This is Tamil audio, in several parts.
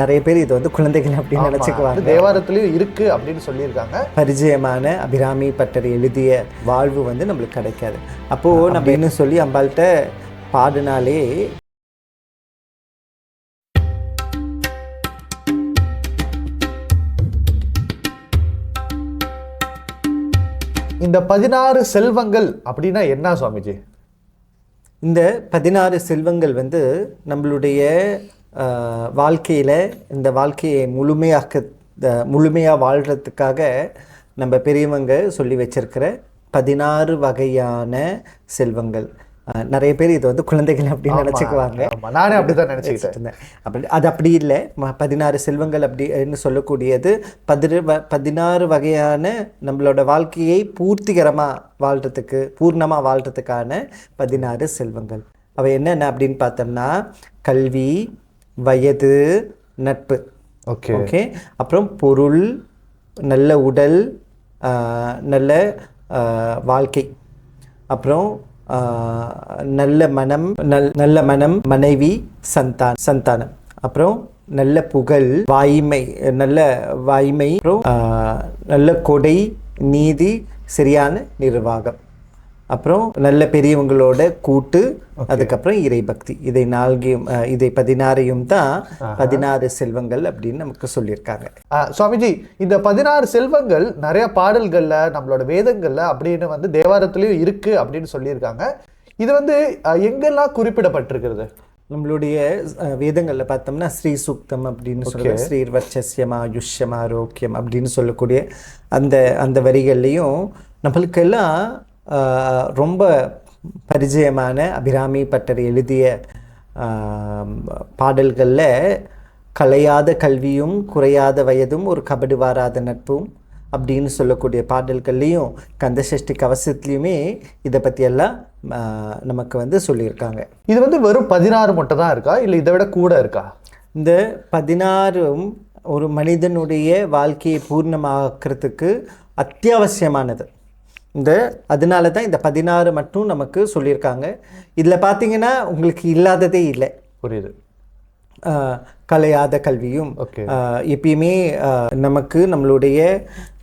நிறைய பேர் இது வந்து குழந்தைகள் அப்படின்னு நினச்சிக்குவாங்க. தேவாரத்திலயும் இருக்கு அப்படின்னு சொல்லியிருக்காங்க. பரிச்சயமான அபிராமி பட்டர் எழுதிய வாழ்வு வந்து நம்மளுக்கு கிடைக்காது. அப்போது நம்ம என்ன சொல்லி அம்பாள்கிட்ட பாடினாலே இந்த பதினாறு செல்வங்கள் அப்படின்னா என்ன சுவாமிஜி? இந்த பதினாறு செல்வங்கள் வந்து நம்மளுடைய வாழ்க்கையில் இந்த வாழ்க்கையை முழுமையாக்க த- முழுமையா வாழ்கிறதுக்காக நம்ம பெரியவங்க சொல்லி வச்சிருக்கிற பதினாறு வகையான செல்வங்கள். நிறைய பேர் இது வந்து குழந்தைகள் அப்படின்னு நினச்சிக்குவாங்க. நானே அப்படிதான் நினைச்சுக்கிட்டேன். இருந்தேன். அப்படி அது அப்படி இல்லை. பதினாறு செல்வங்கள் அப்படின்னு சொல்லக்கூடியது பதிரு வ- பதினாறு வகையான நம்மளோட வாழ்க்கையை பூர்த்திகரமாக வாழ்கிறதுக்கு பூர்ணமாக வாழ்கிறதுக்கான பதினாறு செல்வங்கள். அவை என்னென்ன அப்படின்னு பார்த்தோம்னா கல்வி வயது நட்பு. ஓகே. ஓகே? அப்புறம் பொருள் நல்ல உடல் நல்ல வாழ்க்கை. அப்புறம் நல்ல மனம் நல் நல்ல மனம் மனைவி சந்தான் சந்தானம். அப்புறம் நல்ல புகழ் வாய்மை நல்ல வாய்மை. அப்புறம் நல்ல கொடை நீதி சரியான நிர்வாகம். அப்புறம் நல்ல பெரியவங்களோட கூட்டு அதுக்கப்புறம் இறைபக்தி இதை நான்கையும் அஹ், இதை பதினாறையும் தான் பதினாறு செல்வங்கள் அப்படின்னு நமக்கு சொல்லியிருக்காங்க. சுவாமிஜி இந்த பதினாறு செல்வங்கள் நிறைய பாடல்கள்ல நம்மளோட வேதங்கள்ல அப்படின்னு வந்து தேவாரத்திலயும் இருக்கு அப்படின்னு சொல்லியிருக்காங்க. இது வந்து எங்கெல்லாம் குறிப்பிடப்பட்டிருக்கிறது? நம்மளுடைய வேதங்கள்ல பார்த்தோம்னா ஸ்ரீ சூக்தம் அப்படின்னு சொல்ற ஸ்ரீர் வர்ச்சஸ்யம் ஆயுஷ்யம் ஆரோக்கியம் அப்படின்னு சொல்லக்கூடிய அந்த அந்த வரிகள்லையும் நம்மளுக்கெல்லாம் ரொம்ப பரிச்சயமான அபிராமி பட்டர் எழுதிய பாடல்கள்ல கலையாத கல்வியும் குறையாத வயதும் ஒரு கபடு வாராத நட்பும் அப்படின்னு சொல்லக்கூடிய பாடல்கள்லையும் கந்தசஷ்டி கவசத்துலேயுமே இதை பற்றியெல்லாம் நமக்கு வந்து சொல்லியிருக்காங்க இது வந்து வெறும் பதினாறு மட்டும் தான் இருக்கா இல்ல இதை விட கூட இருக்கா இந்த பதினாறும் ஒரு மனிதனுடைய வாழ்க்கையை பூர்ணமாக்கிறதுக்கு அத்தியாவசியமானது இந்த அதனால தான் இந்த பதினாறு மட்டும் நமக்கு சொல்லியிருக்காங்க. இதில் பார்த்தீங்கன்னா உங்களுக்கு இல்லாததே இல்லை. புரியுது. கலையாத கல்வியும் எப்பயுமே நமக்கு நம்மளுடைய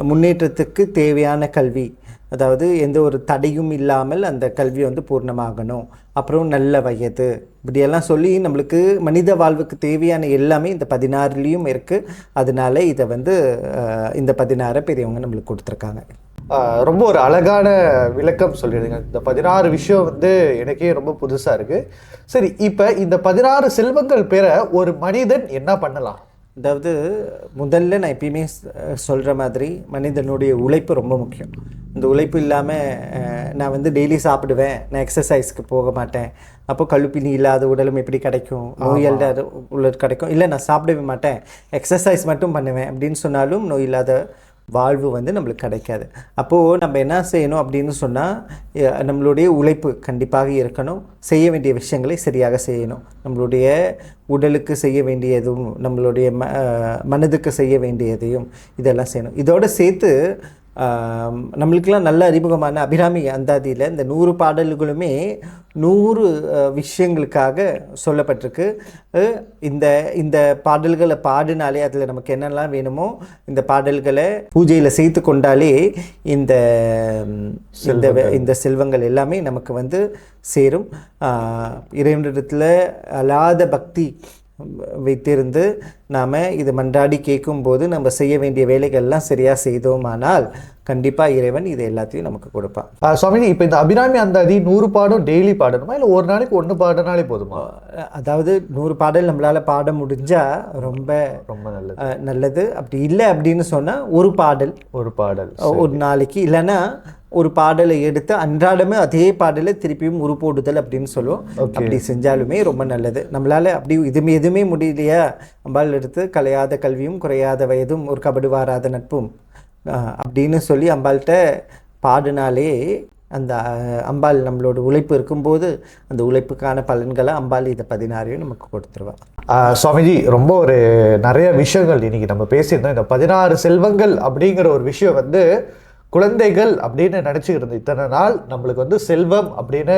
முன்னேற்றத்துக்கு தேவையான கல்வி அதாவது எந்த ஒரு தடையும் இல்லாமல் அந்த கல்வி வந்து பூர்ணமாகணும். அப்புறம் நல்ல வயது இப்படியெல்லாம் சொல்லி நம்மளுக்கு மனித வாழ்வுக்கு தேவையான எல்லாமே இந்த பதினாறுலேயும் இருக்குது அதனால இதை வந்து இந்த பதினாறை பெரியவங்க நம்மளுக்கு கொடுத்துருக்காங்க. ரொம்ப ஒரு அழகான விளக்கம் சொல்லிடுங்க இந்த பதினாறு விஷயம் வந்து எனக்கே ரொம்ப புதுசா இருக்கு. சரி இப்ப இந்த பதினாறு செல்வங்கள் பெற ஒரு மனிதன் என்ன பண்ணலாம்? அதாவது முதல்ல நான் எப்பயுமே சொல்கிற மாதிரி மனிதனுடைய உழைப்பு ரொம்ப முக்கியம். இந்த உழைப்பு இல்லாமல் நான் வந்து டெய்லி சாப்பிடுவேன் நான் எக்ஸசைஸ்க்கு போக மாட்டேன். அப்போ கழுப்பினி இல்லாத உடலும் எப்படி கிடைக்கும்? நோய் இல்லாத உடல் கிடைக்கும்? இல்லை நான் சாப்பிடவே மாட்டேன். எக்ஸசைஸ் மட்டும் பண்ணுவேன். அப்படின்னு சொன்னாலும் நோய் இல்லாத வாழ்வு வந்து நம்மளுக்கு கிடைக்காது. அப்போது நம்ம என்ன செய்யணும் அப்படின்னு சொன்னால் நம்மளுடைய உழைப்பு கண்டிப்பாக இருக்கணும். செய்ய வேண்டிய விஷயங்களை சரியாக செய்யணும். நம்மளுடைய உடலுக்கு செய்ய வேண்டியதும் நம்மளுடைய ம மனதுக்கு செய்ய வேண்டியதையும் இதெல்லாம் செய்யணும். இதோடு சேர்த்து நம்மளுக்கெல்லாம் நல்ல அறிமுகமான அபிராமி அந்தாதியில் இந்த நூறு பாடல்களுமே நூறு விஷயங்களுக்காக சொல்லப்பட்டிருக்கு. இந்த இந்த பாடல்களை பாடினாலே அதில் நமக்கு என்னெல்லாம் வேணுமோ இந்த பாடல்களை பூஜையில் சேர்த்து கொண்டாலே இந்த இந்த இந்த செல்வங்கள் எல்லாமே நமக்கு வந்து சேரும். இறைவனிடத்தில் அலாத பக்தி வைத்திருந்து நாம் இது மன்றாடி கேட்கும்போது நம்ம செய்ய வேண்டிய வேலைகள்லாம் சரியாக செய்தோமானால் கண்டிப்பாக இறைவன் இது எல்லாத்தையும் நமக்கு கொடுப்பான். ஆ, சுவாமிஜி இப்ப இந்த அபிராமி அந்தாதி நூறு பாடம் டெய்லி பாடணுமா? இல்ல ஒரு நாளைக்கு ஒண்ணு பாடினாலே போதுமா? அதாவது நூறு பாடல் நம்மளால் பாட முடிஞ்சால் ரொம்ப ரொம்ப நல்லது. நல்லது. அப்படி இல்லை அப்படின்னு சொன்னால் ஒரு பாடல். ஒரு பாடல். ஒரு நாளைக்கு. இல்லைன்னா ஒரு பாடலை எடுத்து அன்றாடமே அதே பாடலை திருப்பியும் உருப்போடுதல் அப்படின்னு சொல்லுவோம். அப்படி செஞ்சாலுமே ரொம்ப நல்லது. நம்மளால அப்படி இதுமே எதுவுமே முடியலையா? அம்பாள் எடுத்து கலையாத கல்வியும் குறையாத வயதும் ஒரு கபடு வாராத நட்பும். அப்படின்னு சொல்லி அம்பாள்கிட்ட பாடினாலே அந்த அம்பாள் நம்மளோட உழைப்பு இருக்கும்போது அந்த உழைப்புக்கான பலன்களை அம்பாள் இதை பதினாறையும் நமக்கு கொடுத்துருவாள் சுவாமிஜி ரொம்ப ஒரு நிறைய விஷயங்கள் இன்னைக்கு நம்ம பேசியிருந்தோம். இந்த பதினாறு செல்வங்கள் அப்படிங்கிற ஒரு விஷயம் வந்து குழந்தைகள் அப்படின்னு நினச்சிக்கிட்டு இருந்த இத்தனை நாள் நம்மளுக்கு வந்து செல்வம் அப்படின்னு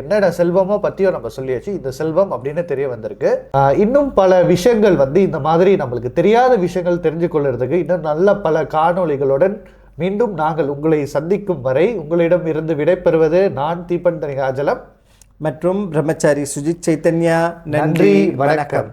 என்னென்ன செல்வமோ பற்றியும் நம்ம சொல்லியாச்சு. இந்த செல்வம் அப்படின்னு தெரிய வந்திருக்கு. இன்னும் பல விஷயங்கள் வந்து இந்த மாதிரி நம்மளுக்கு தெரியாத விஷயங்கள் தெரிஞ்சு கொள்றதுக்கு இன்னும் நல்ல பல காணொளிகளுடன் மீண்டும் நாங்கள் உங்களை சந்திக்கும் வரை உங்களிடம் இருந்து விடைபெறுவது நான் தீபன் தனிகாஜலம். மற்றும் பிரம்மச்சாரி சுஜித் சைத்தன்யா நன்றி வணக்கம்.